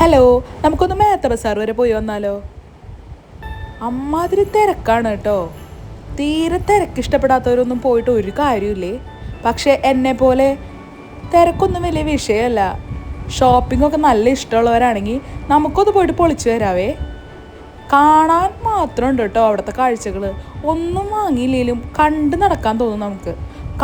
Hello നമുക്കൊന്ന് മേത്ത ബസാർ വരെ പോയി വന്നാലോ? അമ്മാതിരി തിരക്കാണ് കേട്ടോ. തീരെ തിരക്ക് ഇഷ്ടപ്പെടാത്തവരൊന്നും പോയിട്ട് ഒരു കാര്യമില്ലേ പക്ഷെ എന്നെ പോലെ തിരക്കൊന്നും വലിയ വിഷയമല്ല. ഷോപ്പിംഗ് ഒക്കെ നല്ല ഇഷ്ടമുള്ളവരാണെങ്കിൽ നമുക്കൊന്ന് പോയിട്ട് പൊളിച്ചു വരാവേ കാണാൻ മാത്രം ഉണ്ട് കേട്ടോ അവിടുത്തെ കാഴ്ചകൾ. ഒന്നും വാങ്ങിയില്ലെങ്കിലും കണ്ട് നടക്കാൻ തോന്നും നമുക്ക്.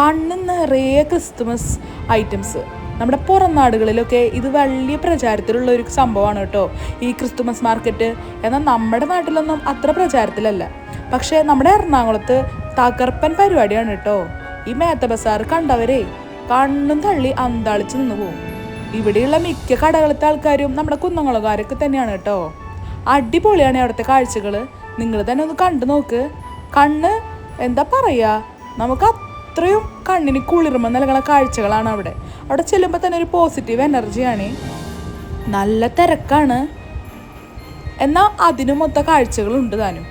കണ്ണ് നിറയെ ക്രിസ്തുമസ് ഐറ്റംസ് നമ്മുടെ പുറം നാടുകളിലൊക്കെ ഇത് വലിയ പ്രചാരത്തിലുള്ള ഒരു സംഭവമാണ് കേട്ടോ. ഈ ക്രിസ്തുമസ് മാർക്കറ്റ് എന്നാൽ നമ്മുടെ നാട്ടിലൊന്നും അത്ര പ്രചാരത്തിലല്ല. പക്ഷേ നമ്മുടെ എറണാകുളത്ത് തകർപ്പൻ പരിപാടിയാണ് കേട്ടോ. ഈ മേത്ത ബസാർ കണ്ടവരെ കണ്ണും തള്ളി അന്താളിച്ച് നിന്ന് പോകും ഇവിടെയുള്ള മിക്ക കടകളത്തെ ആൾക്കാരും നമ്മുടെ കുന്നംകുളകാരൊക്കെ തന്നെയാണ് കേട്ടോ. അടിപൊളിയാണ് അവിടുത്തെ കാഴ്ചകൾ നിങ്ങൾ തന്നെ ഒന്ന് കണ്ടു നോക്ക്. കണ്ണ് എന്താ പറയുക നമുക്ക് അത്രയും കണ്ണിന് കുളിർമ നൽകുന്ന കാഴ്ചകളാണ് അവിടെ. അവിടെ ചെല്ലുമ്പോൾ തന്നെ ഒരു പോസിറ്റീവ് എനർജിയാണ് നല്ല തിരക്കാണ്. എന്നാൽ അതിനു മൊത്ത കാഴ്ചകളുണ്ട് താനും.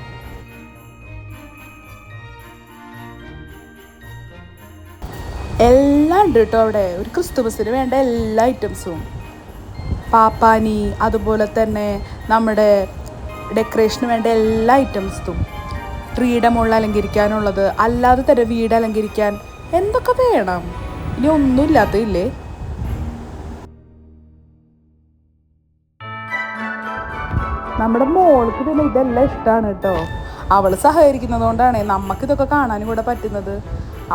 എല്ലാം ഉണ്ട് കേട്ടോ അവിടെ. ഒരു ക്രിസ്തുമസിന് വേണ്ട എല്ലാ ഐറ്റംസും പാപ്പാനി അതുപോലെ തന്നെ നമ്മുടെ ഡെക്കറേഷന് വേണ്ട എല്ലാ ഐറ്റംസും ട്രീയുടെ അലങ്കരിക്കാനുള്ളത് അല്ലാതെ തന്നെ വീട് അലങ്കരിക്കാൻ എന്തൊക്കെ വേണം? ഇനി ഒന്നുമില്ലാത്തതില്ലേ നമ്മുടെ മോൾക്ക് പിന്നെ ഇതെല്ലാം ഇഷ്ടമാണ് കേട്ടോ. അവൾ സഹകരിക്കുന്നത് കൊണ്ടാണ് നമുക്കിതൊക്കെ കാണാനും കൂടെ പറ്റുന്നത്.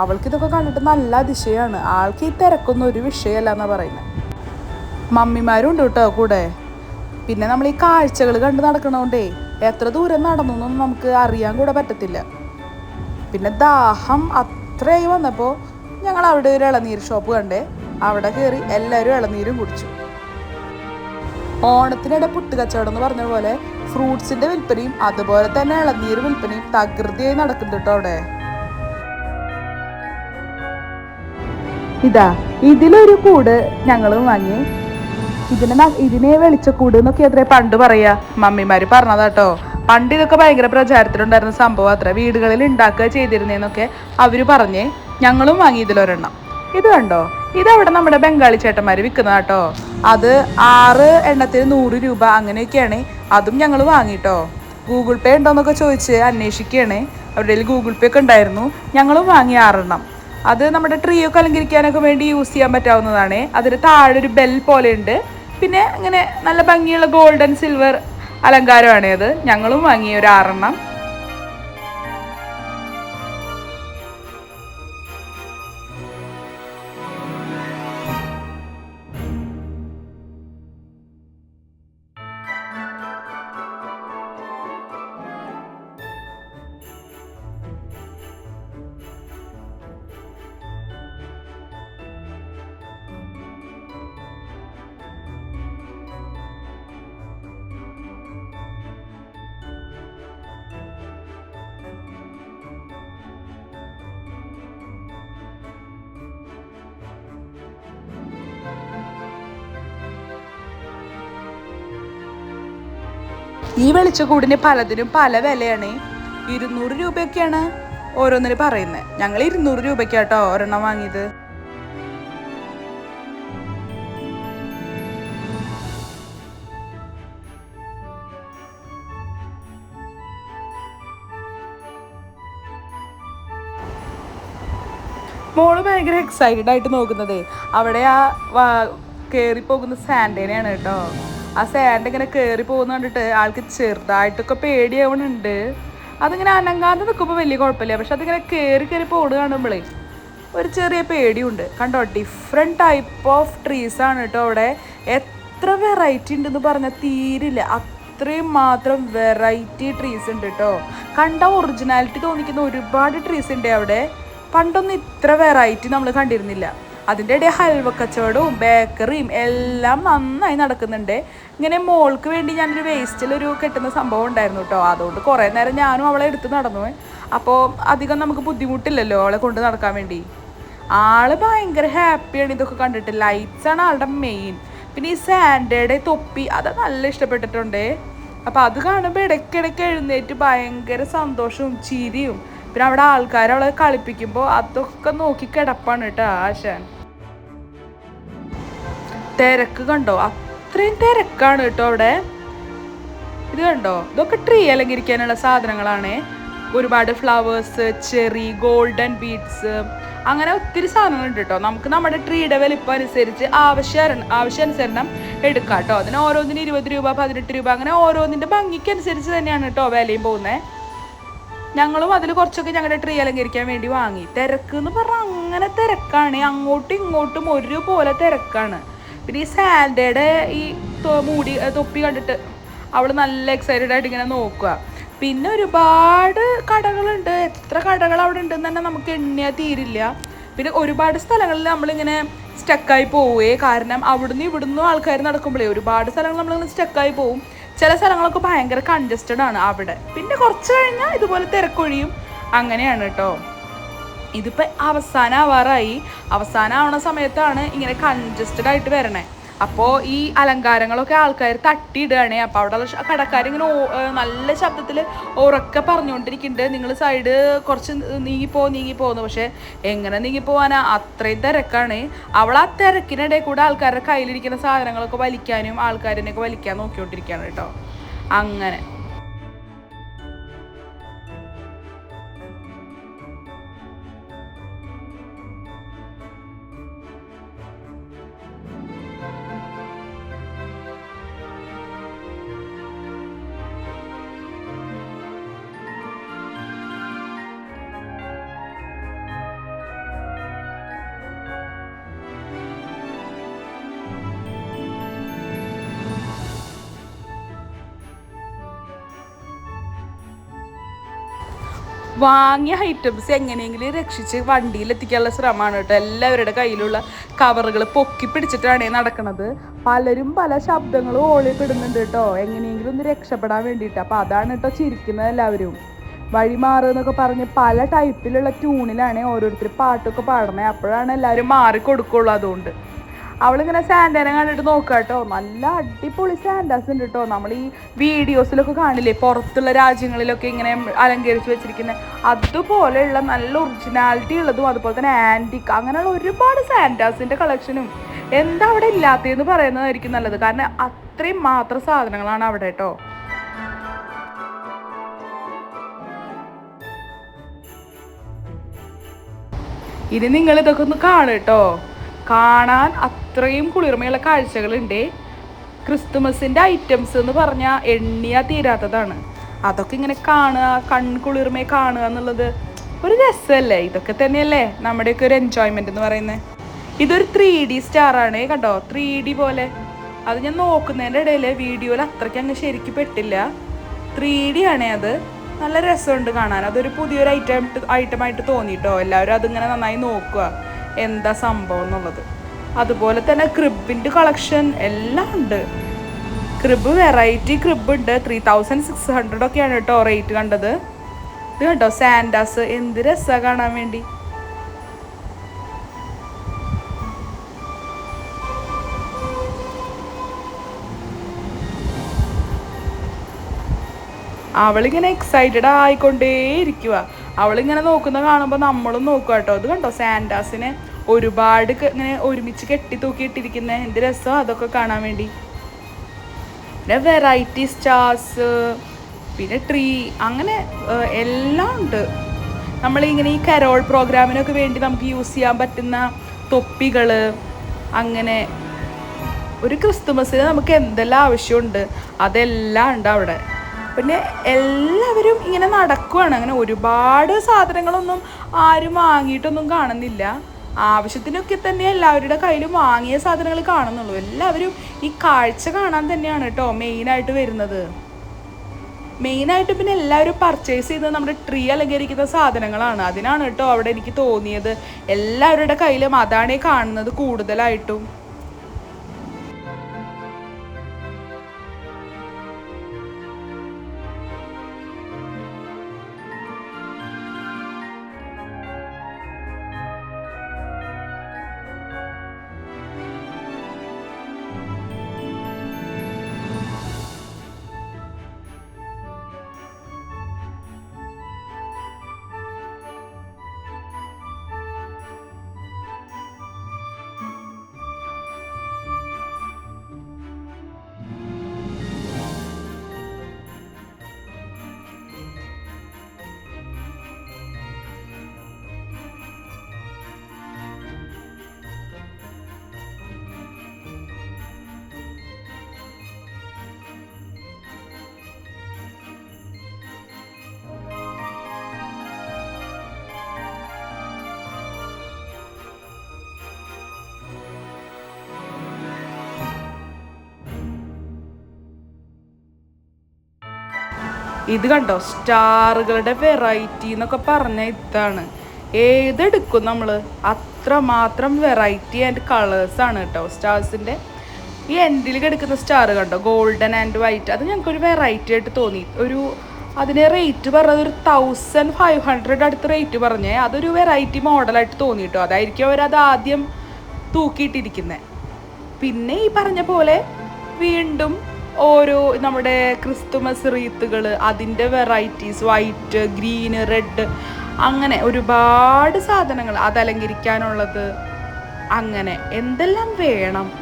അവൾക്കിതൊക്കെ കണ്ടിട്ട് നല്ല അതിശയാണ്. ആൾക്ക് ഈ തിരക്കൊന്നും ഒരു വിഷയമല്ല എന്നാണ് പറയുന്നത് മമ്മിമാരും ഉണ്ട് കേട്ടോ കൂടെ. പിന്നെ നമ്മൾ ഈ കാഴ്ചകൾ കണ്ട് നടക്കണോണ്ടേ എത്ര ദൂരം നടന്നു എന്നൊന്നും നമുക്ക് അറിയാൻ കൂടെ പറ്റത്തില്ല. പിന്നെ ദാഹം അത്രയായി വന്നപ്പോൾ ഞങ്ങൾ അവിടെ ഒരു ഇളനീർ ഷോപ്പ് കണ്ടേ. അവിടെ കയറി എല്ലാവരും ഇളനീരും കുടിച്ചു. ഓണത്തിനിടെ പുട്ട് കച്ചവടം എന്ന് പറഞ്ഞ പോലെ ഫ്രൂട്ട്സിന്റെ വിൽപ്പനയും അതുപോലെ തന്നെ ഇളനീർ വിൽപ്പനയും തകൃതിയായി നടക്കുന്നുണ്ട് കേട്ടോ അവിടെ. ഇതാ ഇതിലൊരു കൂട് ഞങ്ങളും വാങ്ങി ഇതിനെ ഇതിനെ വെളിച്ചക്കൂട് എന്നൊക്കെ അത്രേ പണ്ട് പറയാ. മമ്മിമാര് പറഞ്ഞതാട്ടോ. പണ്ട് ഇതൊക്കെ ഭയങ്കര പ്രചാരത്തിലുണ്ടായിരുന്ന സംഭവം അത്ര. വീടുകളിൽ ഉണ്ടാക്കുക ചെയ്തിരുന്നേന്നൊക്കെ അവർ പറഞ്ഞേ ഞങ്ങളും വാങ്ങി ഇതിലൊരെണ്ണം ഇത് കണ്ടോ? ഇതവിടെ നമ്മുടെ ബംഗാളി ചേട്ടന്മാര് വിൽക്കുന്നതാട്ടോ അത് ആറ് എണ്ണത്തിന് നൂറ് രൂപ അങ്ങനെയൊക്കെയാണ്. അതും ഞങ്ങൾ വാങ്ങിട്ടോ. ഗൂഗിൾ പേ ഉണ്ടോന്നൊക്കെ ചോദിച്ച് അന്വേഷിക്കുകയാണ് അവരുടെ ഗൂഗിൾ പേ ഒക്കെ ഉണ്ടായിരുന്നു. ഞങ്ങളും വാങ്ങി ആറെണ്ണം. അത് നമ്മുടെ ട്രീ ഒക്കെ അലങ്കരിക്കാനൊക്കെ വേണ്ടി യൂസ് ചെയ്യാൻ പറ്റാവുന്നതാണ്. അതിന് താഴെ ഒരു ബെൽ പോലെ ഉണ്ട്. പിന്നെ ഇങ്ങനെ നല്ല ഭംഗിയുള്ള ഗോൾഡൻ സിൽവർ അലങ്കാരമാണ് അത് ഞങ്ങളും വാങ്ങി ഒരു ആറെണ്ണം. ഈ വെളിച്ചക്കൂടിന് പലതിനും പല വിലയാണ്. ഇരുന്നൂറ് രൂപയൊക്കെയാണ് ഓരോന്നിന് പറയുന്നത് ഞങ്ങൾ ഇരുന്നൂറ് രൂപയ്ക്കാട്ടോ ഒരെണ്ണം വാങ്ങിയത്. മോൾ ഭയങ്കര എക്സൈറ്റഡ് ആയിട്ട് നോക്കുന്നതേ. അവിടെ ആ കയറി പോകുന്ന സാൻഡേനെയാണ് കേട്ടോ. ആ സാൻഡ് ഇങ്ങനെ കയറി പോകുന്ന കണ്ടിട്ട് ആൾക്ക് ചെറുതായിട്ടൊക്കെ പേടിയാവണുണ്ട്. അതിങ്ങനെ അനങ്ങാതെ നിൽക്കുമ്പോൾ വലിയ കുഴപ്പമില്ല. പക്ഷെ അതിങ്ങനെ കയറി കയറി പോടുകയാണുമ്പോളേ ഒരു ചെറിയ പേടിയുണ്ട്. കണ്ടോ ഡിഫറെന്റ് ടൈപ്പ് ഓഫ് ട്രീസ് ആണ് കേട്ടോ അവിടെ. എത്ര വെറൈറ്റി ഉണ്ടെന്ന് പറഞ്ഞാൽ തീരില്ല. അത്രയും മാത്രം വെറൈറ്റി ട്രീസ് ഉണ്ട് കേട്ടോ കണ്ട ഒറിജിനാലിറ്റി തോന്നിക്കുന്ന ഒരുപാട് ട്രീസ് ഉണ്ട് അവിടെ. പണ്ടൊന്നും ഇത്ര വെറൈറ്റി നമ്മൾ കണ്ടിരുന്നില്ല. അതിന്റെ ഇടയിൽ ഹൽവ കച്ചവടവും ബേക്കറിയും എല്ലാം നന്നായി നടക്കുന്നുണ്ട്. ഇങ്ങനെ മോൾക്ക് വേണ്ടി ഞാനൊരു വേസ്റ്റിലൊരു കെട്ടുന്ന സംഭവം ഉണ്ടായിരുന്നു കേട്ടോ അതുകൊണ്ട് കുറേ നേരം ഞാനും അവളെ എടുത്ത് നടന്നു. അപ്പോൾ അധികം നമുക്ക് ബുദ്ധിമുട്ടില്ലല്ലോ അവളെ കൊണ്ട് നടക്കാൻ വേണ്ടി. ആൾ ഭയങ്കര ഹാപ്പിയാണ് ഇതൊക്കെ കണ്ടിട്ട്. ലൈറ്റ്സ് ആണ് ആളുടെ മെയിൻ പിന്നെ ഈ സാൻഡയുടെ തൊപ്പി അത് നല്ല ഇഷ്ടപ്പെട്ടിട്ടുണ്ട്. അപ്പോൾ അത് കാണുമ്പോൾ ഇടയ്ക്കിടയ്ക്ക് എഴുന്നേറ്റ് ഭയങ്കര സന്തോഷവും ചിരിയും. പിന്നെ അവിടെ ആൾക്കാർ അവളെ കളിപ്പിക്കുമ്പോൾ അതൊക്കെ നോക്കി കിടപ്പാണ് കേട്ടോ ആശാൻ. തിരക്ക് കണ്ടോ? അത്രയും തിരക്കാണ് കേട്ടോ അവിടെ. ഇത് കണ്ടോ? ഇതൊക്കെ ട്രീ അലങ്കരിക്കാനുള്ള സാധനങ്ങളാണ്. ഒരുപാട് ഫ്ലവേഴ്സ് ചെറി ഗോൾഡൻ ബീഡ്സ് അങ്ങനെ ഒത്തിരി സാധനങ്ങളുണ്ട് കേട്ടോ. നമുക്ക് നമ്മുടെ ട്രീയുടെ വലിപ്പം അനുസരിച്ച് ആവശ്യം ആവശ്യാനുസരണം എടുക്കാം കേട്ടോ. അതിന് ഓരോന്നിന് ഇരുപത് രൂപ പതിനെട്ട് രൂപ അങ്ങനെ ഓരോന്നിന്റെ ഭംഗിക്ക് അനുസരിച്ച് തന്നെയാണ് കേട്ടോ വിലയും പോകുന്നത് ഞങ്ങളും അതിൽ കുറച്ചൊക്കെ ഞങ്ങളുടെ ട്രീ അലങ്കരിക്കാൻ വേണ്ടി വാങ്ങി. തിരക്ക് എന്ന് പറഞ്ഞാൽ അങ്ങനെ തിരക്കാണ്. അങ്ങോട്ടും ഇങ്ങോട്ടും ഒരുപോലെ തിരക്കാണ്. പിന്നെ ഈ സാൻഡയുടെ ഈ മൂടി തൊപ്പി കണ്ടിട്ട് അവൾ നല്ല എക്സൈറ്റഡ് ആയിട്ട് ഇങ്ങനെ നോക്കുക പിന്നെ ഒരുപാട് കടകളുണ്ട്. എത്ര കടകൾ അവിടെ ഉണ്ടെന്ന് തന്നെ നമുക്ക് എണ്ണിയാൽ തീരില്ല. പിന്നെ ഒരുപാട് സ്ഥലങ്ങളിൽ നമ്മളിങ്ങനെ സ്റ്റക്കായി പോവുകയെ കാരണം അവിടുന്ന് ഇവിടുന്ന് ആൾക്കാർ നടക്കുമ്പോഴേ ഒരുപാട് സ്ഥലങ്ങൾ നമ്മളിങ്ങനെ സ്റ്റക്കായി പോവും. ചില സ്ഥലങ്ങളൊക്കെ ഭയങ്കര കൺജസ്റ്റഡ് ആണ് അവിടെ. പിന്നെ കുറച്ച് കഴിഞ്ഞാൽ ഇതുപോലെ തിരക്കൊഴിയും. അങ്ങനെയാണ് കേട്ടോ ഇതിപ്പോൾ അവസാനം ആവാറായി അവസാനം ആവണ സമയത്താണ് ഇങ്ങനെ കൺജസ്റ്റഡ് ആയിട്ട് വരണേ. അപ്പോൾ ഈ അലങ്കാരങ്ങളൊക്കെ ആൾക്കാർ തട്ടിയിടുകയാണ്. അപ്പോൾ അവിടെ കടക്കാരിങ്ങനെ നല്ല ശബ്ദത്തിൽ ഉറക്കെ പറഞ്ഞുകൊണ്ടിരിക്കുന്നുണ്ട്. നിങ്ങൾ സൈഡ് കുറച്ച് നീങ്ങിപ്പോ നീങ്ങിപ്പോന്ന്. പക്ഷേ എങ്ങനെ നീങ്ങിപ്പോവാനാ? അത്രയും തിരക്കാണ്. അവൾ ആ തിരക്കിനിടയിൽ കൂടെ ആൾക്കാരുടെ കയ്യിലിരിക്കുന്ന സാധനങ്ങളൊക്കെ വലിക്കാനും ആൾക്കാരിനെയൊക്കെ വലിക്കാൻ നോക്കിക്കൊണ്ടിരിക്കുകയാണ് കേട്ടോ. അങ്ങനെ. വാങ്ങിയ ഐറ്റംസ് എങ്ങനെയെങ്കിലും രക്ഷിച്ച് വണ്ടിയിൽ എത്തിക്കാനുള്ള ശ്രമമാണ് കേട്ടോ. എല്ലാവരുടെ കയ്യിലുള്ള കവറുകൾ പൊക്കി പിടിച്ചിട്ടാണ് നടക്കുന്നത് പലരും പല ശബ്ദങ്ങളും ഓളിപ്പിടുന്നുണ്ട് കേട്ടോ. എങ്ങനെയെങ്കിലും ഒന്ന് രക്ഷപ്പെടാൻ വേണ്ടിയിട്ട്. അപ്പോൾ അതാണ് കേട്ടോ ചിരിക്കുന്നത് എല്ലാവരും. വഴി മാറുന്നൊക്കെ പറഞ്ഞ് പല ടൈപ്പിലുള്ള ട്യൂണിലാണ് ഓരോരുത്തർ പാട്ടൊക്കെ പാടണേ അപ്പോഴാണ് എല്ലാവരും മാറി അതുകൊണ്ട്. അവളിങ്ങനെ സാൻഡേനെ കണ്ടിട്ട് നോക്കുക കേട്ടോ. നല്ല അടിപൊളി സാൻഡാസ് ഉണ്ട് കേട്ടോ. നമ്മൾ ഈ വീഡിയോസിലൊക്കെ കാണില്ലേ? പുറത്തുള്ള രാജ്യങ്ങളിലൊക്കെ ഇങ്ങനെ അലങ്കരിച്ച് വെച്ചിരിക്കുന്ന. അതുപോലെയുള്ള നല്ല ഒറിജിനാലിറ്റി ഉള്ളതും അതുപോലെ തന്നെ ആന്റിക് അങ്ങനെയുള്ള ഒരുപാട് സാൻഡാസിന്റെ കളക്ഷനും എന്താ അവിടെ ഇല്ലാത്തതെന്ന് പറയുന്നതായിരിക്കും നല്ലത്. കാരണം അത്രയും മാത്രം സാധനങ്ങളാണ് അവിടെ കേട്ടോ. ഇനി നിങ്ങൾ ഇതൊക്കെ ഒന്ന് കാണും കേട്ടോ. കാണാൻ അത്രയും കുളിർമയുള്ള കാഴ്ചകളുണ്ട്. ക്രിസ്തുമസിന്റെ ഐറ്റംസ് എന്ന് പറഞ്ഞാൽ എണ്ണിയാ തീരാത്തതാണ്. അതൊക്കെ ഇങ്ങനെ കാണുക കൺകുളിർമയെ കാണുക എന്നുള്ളത് ഒരു രസമല്ലേ ഇതൊക്കെ തന്നെയല്ലേ നമ്മുടെയൊക്കെ ഒരു എൻജോയ്മെന്റ് എന്ന് പറയുന്നത് ഇതൊരു ത്രീ ഡി സ്റ്റാറാണ് കണ്ടോ? ത്രീ ഡി പോലെ. അത് ഞാൻ നോക്കുന്നതിന്റെ ഇടയിൽ വീഡിയോയിൽ അത്രയ്ക്ക് അങ്ങ് ശരിക്കും പെട്ടില്ല. ത്രീ ഡി ആണേ അത്. നല്ല രസമുണ്ട് കാണാൻ. അതൊരു പുതിയൊരു ഐറ്റം ഐറ്റമായിട്ട് തോന്നിയിട്ടോ എല്ലാവരും അതിങ്ങനെ നന്നായി നോക്കുക. എന്താ സംഭവം എന്നുള്ളത്. അതുപോലെ തന്നെ ക്രിബിന്റെ കളക്ഷൻ എല്ലാം ഉണ്ട്. ക്രിബ് വെറൈറ്റി ക്രിബ് ഉണ്ട്. ത്രീ തൗസൻഡ് സിക്സ് ഹൺഡ്രഡ് ഒക്കെയാണ് കേട്ടോ റേറ്റ് കണ്ടത്. ഇത് കേട്ടോ സാൻഡാസ് എന്ത് രസമാണ് കാണാൻ വേണ്ടി. അവളിങ്ങനെ എക്സൈറ്റഡ് ആയിക്കൊണ്ടേ ഇരിക്കുക അവളിങ്ങനെ നോക്കുന്ന കാണുമ്പോൾ നമ്മളും നോക്കുക കേട്ടോ. അത് കണ്ടോ? സാൻഡാസിനെ ഒരുപാട് ഇങ്ങനെ ഒരുമിച്ച് കെട്ടി തൂക്കിയിട്ടിരിക്കുന്ന എന്ത് രസം അതൊക്കെ കാണാൻ വേണ്ടി. പിന്നെ വെറൈറ്റി സ്റ്റാർസ് പിന്നെ ട്രീ അങ്ങനെ എല്ലാം ഉണ്ട്. നമ്മളിങ്ങനെ ഈ കരോൾ പ്രോഗ്രാമിനൊക്കെ വേണ്ടി നമുക്ക് യൂസ് ചെയ്യാൻ പറ്റുന്ന തൊപ്പികൾ അങ്ങനെ ഒരു ക്രിസ്തുമസിന് നമുക്ക് എന്തെല്ലാം ആവശ്യമുണ്ട് അതെല്ലാം ഉണ്ട് അവിടെ. പിന്നെ എല്ലാവരും ഇങ്ങനെ നടക്കുവാണ്. അങ്ങനെ ഒരുപാട് സാധനങ്ങളൊന്നും ആരും വാങ്ങിയിട്ടൊന്നും കാണുന്നില്ല. ആവശ്യത്തിനൊക്കെ തന്നെ എല്ലാവരുടെ കയ്യിലും വാങ്ങിയ സാധനങ്ങൾ കാണുന്നുള്ളൂ. എല്ലാവരും ഈ കാഴ്ച കാണാൻ തന്നെയാണ് കേട്ടോ മെയിനായിട്ട് വരുന്നത്. മെയിനായിട്ട് പിന്നെ എല്ലാവരും പർച്ചേസ് ചെയ്തത് നമ്മുടെ ട്രീ അലങ്കരിക്കുന്ന സാധനങ്ങളാണ്. അതിനാണ് കേട്ടോ അവിടെ എനിക്ക് തോന്നിയത്. എല്ലാവരുടെ കയ്യിലും അതാണ് കാണുന്നത് കൂടുതലായിട്ടും. ഇത് കണ്ടോ? സ്റ്റാറുകളുടെ വെറൈറ്റി എന്നൊക്കെ പറഞ്ഞ ഇതാണ്. ഏതെടുക്കും നമ്മൾ അത്ര മാത്രം വെറൈറ്റി ആൻഡ് കളേഴ്സ് ആണ് കേട്ടോ. സ്റ്റാർസിന്റെ ഈ എൻഡിൽ കിടക്കുന്ന സ്റ്റാർ കണ്ടോ? ഗോൾഡൻ ആൻഡ് വൈറ്റ് അത് ഞങ്ങൾക്കൊരു വെറൈറ്റി ആയിട്ട് തോന്നി. ഒരു അതിനെ റേറ്റ് പറഞ്ഞത് ഒരു തൗസൻഡ് ഫൈവ് ഹൺഡ്രഡ് അടുത്ത് റേറ്റ് പറഞ്ഞേ. അതൊരു വെറൈറ്റി മോഡലായിട്ട് തോന്നി കേട്ടോ. അതായിരിക്കും അവരത് ആദ്യം തൂക്കിയിട്ടിരിക്കുന്നത് പിന്നെ ഈ പറഞ്ഞ പോലെ വീണ്ടും ഓരോ നമ്മുടെ ക്രിസ്തുമസ് റീത്തുകൾ അതിന്റെ വെറൈറ്റീസ് വൈറ്റ് ഗ്രീന് റെഡ് അങ്ങനെ ഒരുപാട് സാധനങ്ങൾ അത് അലങ്കരിക്കാനുള്ളത് അങ്ങനെ എന്തെല്ലാം വേണം?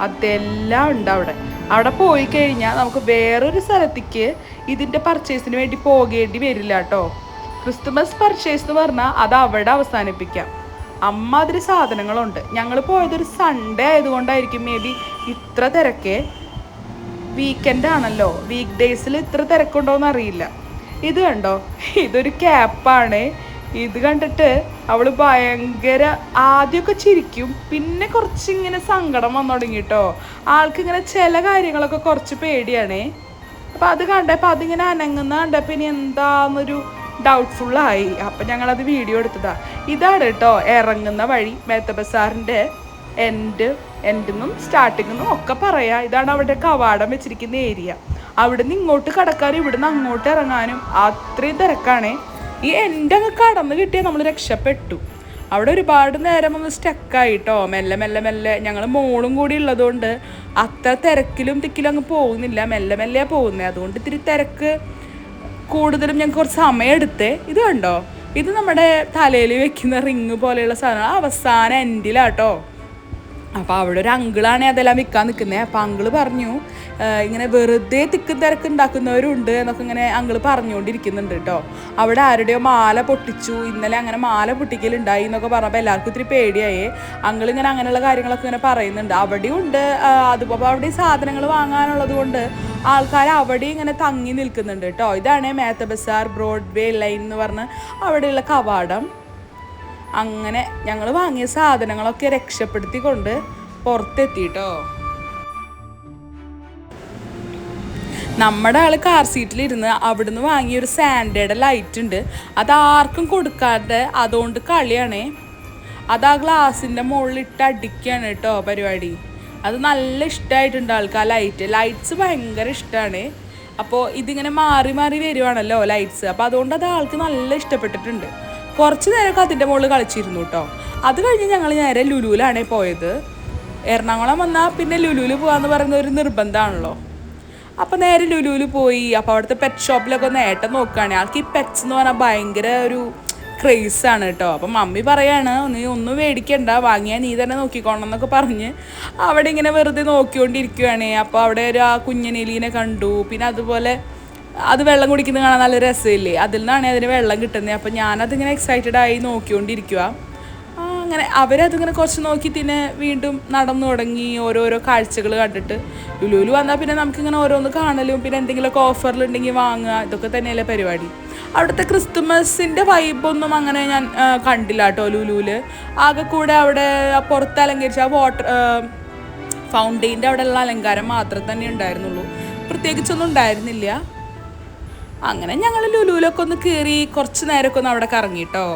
അതെല്ലാം ഉണ്ട് അവിടെ. അവിടെ പോയി കഴിഞ്ഞാൽ നമുക്ക് വേറൊരു സ്ഥലത്തേക്ക് ഇതിന്റെ പർച്ചേസിന് വേണ്ടി പോകേണ്ടി വരില്ല കേട്ടോ. ക്രിസ്തുമസ് പർച്ചേസ് എന്ന് പറഞ്ഞാൽ അത് അവിടെ അവസാനിപ്പിക്കാം. അമ്മാതിരി സാധനങ്ങളുണ്ട്. ഞങ്ങൾ പോയതൊരു സൺഡേ ആയതുകൊണ്ടായിരിക്കും. മേ ബി ഇത്ര തിരക്കേ. വീക്കെൻഡ് ആണല്ലോ. വീക്ക് ഡേയ്സിൽ ഇത്ര തിരക്കുണ്ടോയെന്ന് അറിയില്ല. ഇത് കണ്ടോ? ഇതൊരു ക്യാപ്പാണ് ഇത് കണ്ടിട്ട് അവൾ ഭയങ്കര ആദ്യമൊക്കെ ചിരിക്കും. പിന്നെ കുറച്ചിങ്ങനെ സങ്കടം വന്നു തുടങ്ങി കേട്ടോ ആൾക്ക് ഇങ്ങനെ ചില കാര്യങ്ങളൊക്കെ കുറച്ച് പേടിയാണേ. അപ്പം അത് കണ്ടപ്പോൾ അതിങ്ങനെ അനങ്ങുന്ന കണ്ടപ്പോൾ ഇനി എന്താന്നൊരു ഡൗട്ട്ഫുള്ളായി അപ്പം ഞങ്ങളത് വീഡിയോ എടുത്തതാണ് ഇതാണ് കേട്ടോ ഇറങ്ങുന്ന വഴി മേത്ത ബസാറിന്റെ എൻഡ് എൻഡിന്നും സ്റ്റാർട്ടിങ്ങും ഒക്കെ പറയാ. ഇതാണ് അവിടെ കവാടം വെച്ചിരിക്കുന്ന ഏരിയ അവിടെ നിന്ന് ഇങ്ങോട്ട് കടക്കാനും ഇവിടുന്ന് അങ്ങോട്ട് ഇറങ്ങാനും അത്രയും തിരക്കാണേ. ഈ എന്റെ അങ്ങ് കടന്ന് കിട്ടിയാൽ നമ്മൾ രക്ഷപ്പെട്ടു. അവിടെ ഒരുപാട് നേരം ഒന്ന് സ്റ്റക്കായിട്ടോ മെല്ലെ മെല്ലെ മെല്ലെ ഞങ്ങൾ മോളും കൂടി ഉള്ളതുകൊണ്ട് അത്ര തിരക്കിലും തിക്കിലും അങ്ങ് പോകുന്നില്ല. മെല്ലെ മെല്ലെ പോകുന്നത് അതുകൊണ്ട് ഇത്തിരി തിരക്ക് കൂടുതലും ഞങ്ങൾക്ക് കുറച്ച് സമയം എടുത്തേ. ഇത് കണ്ടോ? ഇത് നമ്മുടെ തലയിൽ വെക്കുന്ന റിങ് പോലെയുള്ള സാധനം. അവസാന എൻഡിലാട്ടോ അപ്പോൾ അവിടെ ഒരു അങ്കിളാണ് അതെല്ലാം വിൽക്കാൻ നിൽക്കുന്നത് അപ്പോൾ അങ്കിൾ പറഞ്ഞു ഇങ്ങനെ വെറുതെ തിക്കും തിരക്ക് ഉണ്ടാക്കുന്നവരുണ്ട് എന്നൊക്കെ ഇങ്ങനെ അങ്കിൾ പറഞ്ഞുകൊണ്ടിരിക്കുന്നുണ്ട് കേട്ടോ. അവിടെ ആരുടെയോ മാല പൊട്ടിച്ചു ഇന്നലെ അങ്ങനെ മാല പൊട്ടിക്കലുണ്ടായി എന്നൊക്കെ പറഞ്ഞപ്പോൾ എല്ലാവർക്കും ഇത്തിരി പേടിയായി. അങ്കിൾ ഇങ്ങനെ അങ്ങനെയുള്ള കാര്യങ്ങളൊക്കെ ഇങ്ങനെ പറയുന്നുണ്ട്. അവിടെയും ഉണ്ട് അതുപോലെ അവിടെ സാധനങ്ങൾ വാങ്ങാനുള്ളത് കൊണ്ട് ആൾക്കാർ അവിടെ ഇങ്ങനെ തങ്ങി നിൽക്കുന്നുണ്ട് കേട്ടോ. ഇതാണ് മേത്ത ബസാർ ബ്രോഡ്വേ ലൈൻ എന്ന് പറഞ്ഞ് അവിടെയുള്ള കവാടം. അങ്ങനെ ഞങ്ങൾ വാങ്ങിയ സാധനങ്ങളൊക്കെ രക്ഷപ്പെടുത്തിക്കൊണ്ട് പുറത്തെത്തിട്ടോ. നമ്മുടെ ആൾ കാർ സീറ്റിലിരുന്ന് അവിടുന്ന് വാങ്ങിയ ഒരു സാൻഡയുടെ ലൈറ്റ് ഉണ്ട്. അത് ആർക്കും കൊടുക്കാതെ അതുകൊണ്ട് കളിയാണേ. അത് ആ ഗ്ലാസിന്റെ മുകളിൽ ഇട്ട് അടിക്കുകയാണ് കേട്ടോ പരിപാടി. അത് നല്ല ഇഷ്ടമായിട്ടുണ്ട് ആൾക്ക് ആ ലൈറ്റ് ലൈറ്റ്സ് ഭയങ്കര ഇഷ്ടമാണ് അപ്പോൾ ഇതിങ്ങനെ മാറി മാറി വരുവാണല്ലോ ലൈറ്റ്സ് അപ്പോൾ അതുകൊണ്ട് അത് ആൾക്ക് നല്ല ഇഷ്ടപ്പെട്ടിട്ടുണ്ട്. കുറച്ച് നേരമൊക്കെ അതിന്റെ മുകളിൽ കളിച്ചിരുന്നു കേട്ടോ അത് കഴിഞ്ഞ് ഞങ്ങൾ നേരെ ലുലുവിലാണ് പോയത്. എറണാകുളം വന്നാൽ പിന്നെ ലുലുവിൽ പോകാന്ന് പറയുന്ന ഒരു നിർബന്ധമാണല്ലോ അപ്പോൾ നേരെ ലുലുവിൽ പോയി. അപ്പോൾ അവിടുത്തെ പെറ്റ് ഷോപ്പിലൊക്കെ ഒന്ന് ഏട്ടൻ നോക്കുകയാണ്. ആൾക്ക് ഈ പെറ്റ്സ് എന്ന് പറഞ്ഞാൽ ഭയങ്കര ഒരു ക്രേസ് ആണ് കേട്ടോ അപ്പം മമ്മി പറയാണ് നീ ഒന്നും മേടിക്കണ്ട വാങ്ങിയാൽ നീ തന്നെ നോക്കിക്കോണം എന്നൊക്കെ പറഞ്ഞ് അവിടെ ഇങ്ങനെ വെറുതെ നോക്കിക്കൊണ്ടിരിക്കുകയാണ്. അപ്പോൾ അവിടെ ഒരു ആ കുഞ്ഞനെലീനെ കണ്ടു. പിന്നെ അതുപോലെ അത് വെള്ളം കുടിക്കുന്നത് കാണാൻ നല്ല രസമില്ലേ? അതിൽ നിന്നാണ് അതിന് വെള്ളം കിട്ടുന്നത്. അപ്പം ഞാനതിങ്ങനെ എക്സൈറ്റഡ് ആയി നോക്കിക്കൊണ്ടിരിക്കുക അങ്ങനെ അവരതിങ്ങനെ കുറച്ച് നോക്കി പിന്നെ വീണ്ടും നടന്നു തുടങ്ങി ഓരോരോ കാഴ്ചകൾ കണ്ടിട്ട്. ലുലുലു വന്നാൽ പിന്നെ നമുക്കിങ്ങനെ ഓരോന്ന് കാണലും പിന്നെ എന്തെങ്കിലുമൊക്കെ ഓഫറിലുണ്ടെങ്കിൽ വാങ്ങുക ഇതൊക്കെ തന്നെയല്ലേ പരിപാടി. അവിടുത്തെ ക്രിസ്തുമസിന്റെ വൈബൊന്നും അങ്ങനെ ഞാൻ കണ്ടില്ല കേട്ടോ ലുലുവിൽ ആകെ കൂടെ അവിടെ പുറത്ത് അലങ്കരിച്ച ആ വാട്ടർ ഫൗണ്ടെയിന്റെ അവിടെയുള്ള അലങ്കാരം മാത്രമേ തന്നെ ഉണ്ടായിരുന്നുള്ളൂ. പ്രത്യേകിച്ചൊന്നും ഉണ്ടായിരുന്നില്ല. അങ്ങനെ ഞങ്ങൾ ലുലുവിലൊക്കെ ഒന്ന് കയറി കുറച്ച് നേരമൊക്കെ ഒന്ന് അവിടെ കറങ്ങിട്ടോ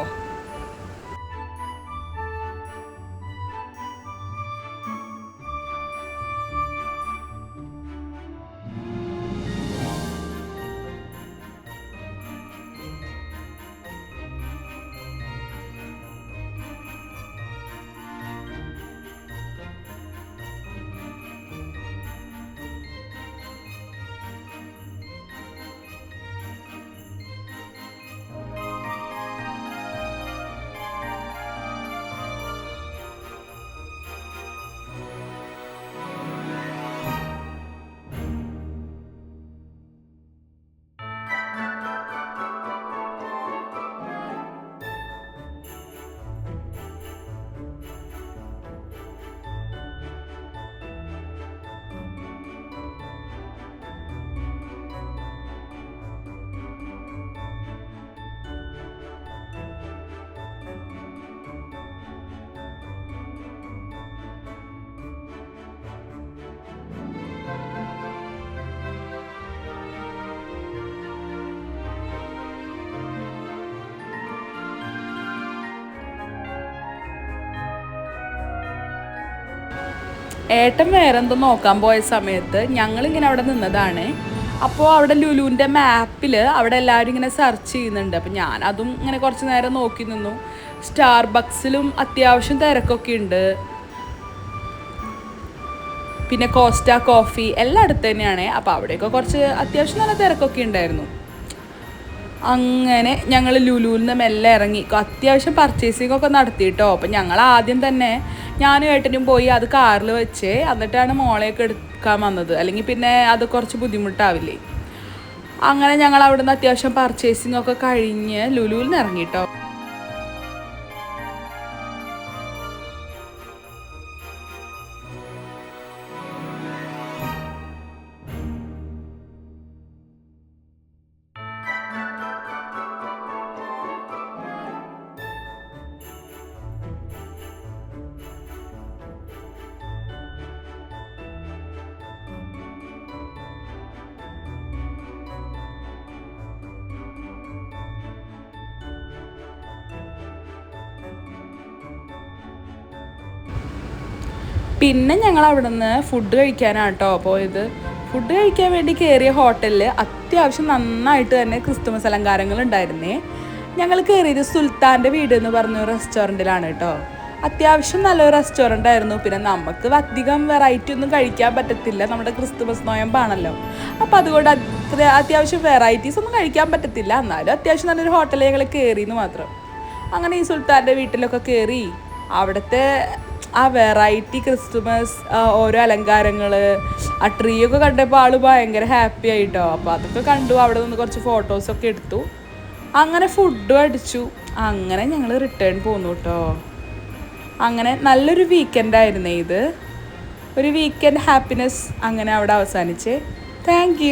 ഏട്ടൻ വേറെ എന്തോ നോക്കാൻ പോയ സമയത്ത് ഞങ്ങളിങ്ങനെ അവിടെ നിന്നതാണ്. അപ്പോൾ അവിടെ ലുലുവിന്റെ മാപ്പിൽ അവിടെ എല്ലാവരും ഇങ്ങനെ സെർച്ച് ചെയ്യുന്നുണ്ട്. അപ്പം ഞാൻ അതും ഇങ്ങനെ കുറച്ച് നേരം നോക്കി നിന്നു. സ്റ്റാർ ബക്സിലും അത്യാവശ്യം തിരക്കൊക്കെ ഉണ്ട്. പിന്നെ കോസ്റ്റ കോഫി എല്ലാം അടുത്ത് തന്നെയാണ്. അപ്പോൾ അവിടെയൊക്കെ കുറച്ച് അത്യാവശ്യം നല്ല തിരക്കൊക്കെ ഉണ്ടായിരുന്നു. അങ്ങനെ ഞങ്ങൾ ലുലുവിൽ നിന്ന് മെല്ലെ ഇറങ്ങി. അത്യാവശ്യം പർച്ചേസിംഗ് ഒക്കെ നടത്തിയിട്ടോ അപ്പം ഞങ്ങൾ ആദ്യം തന്നെ ഞാനും ഏട്ടനും പോയി അത് കാറിൽ വെച്ച് എന്നിട്ടാണ് മോളെയൊക്കെ എടുക്കാൻ വന്നത്. അല്ലെങ്കിൽ പിന്നെ അത് കുറച്ച് ബുദ്ധിമുട്ടാവില്ലേ. അങ്ങനെ ഞങ്ങൾ അവിടുന്ന് അത്യാവശ്യം പർച്ചേസിംഗ് ഒക്കെ കഴിഞ്ഞ് ലുലുവിൽ നിന്ന് ഇറങ്ങിട്ടോ പിന്നെ ഞങ്ങൾ അവിടെ നിന്ന് ഫുഡ് കഴിക്കാനാണ് കേട്ടോ പോയത്. ഫുഡ് കഴിക്കാൻ വേണ്ടി കയറിയ ഹോട്ടലിൽ അത്യാവശ്യം നന്നായിട്ട് തന്നെ ക്രിസ്തുമസ് അലങ്കാരങ്ങൾ ഉണ്ടായിരുന്നേ. ഞങ്ങൾ കയറിയത് സുൽത്താന്റെ വീട് എന്ന് പറഞ്ഞ റെസ്റ്റോറന്റിലാണ് കേട്ടോ അത്യാവശ്യം നല്ലൊരു റെസ്റ്റോറന്റ് ആയിരുന്നു. പിന്നെ നമുക്ക് അധികം വെറൈറ്റി ഒന്നും കഴിക്കാൻ പറ്റത്തില്ല. നമ്മുടെ ക്രിസ്തുമസ് നോയമ്പാണല്ലോ. അപ്പോൾ അതുകൊണ്ട് അത്ര അത്യാവശ്യം വെറൈറ്റീസ് ഒന്നും കഴിക്കാൻ പറ്റത്തില്ല. എന്നാലും അത്യാവശ്യം നല്ലൊരു ഹോട്ടലിൽ ഞങ്ങൾ കയറി എന്ന് മാത്രം. അങ്ങനെ ഈ സുൽത്താന്റെ വീട്ടിലൊക്കെ കയറി അവിടുത്തെ ആ വെറൈറ്റി ക്രിസ്മസ് ഓരോ അലങ്കാരങ്ങൾ ആ ട്രീ ഒക്കെ കണ്ടപ്പോൾ ആൾ ഭയങ്കര ഹാപ്പി ആയിട്ടോ. അപ്പോൾ അതൊക്കെ കണ്ടു. അവിടെ നിന്ന് കുറച്ച് ഫോട്ടോസൊക്കെ എടുത്തു. അങ്ങനെ ഫുഡും അടിച്ചു. അങ്ങനെ ഞങ്ങൾ റിട്ടേൺ പോന്നു കേട്ടോ അങ്ങനെ നല്ലൊരു വീക്കെൻഡ് ആയിരുന്നേ ഇത്. ഒരു വീക്കെൻഡ് ഹാപ്പിനെസ് അങ്ങനെ അവിടെ അവസാനിച്ച്. താങ്ക്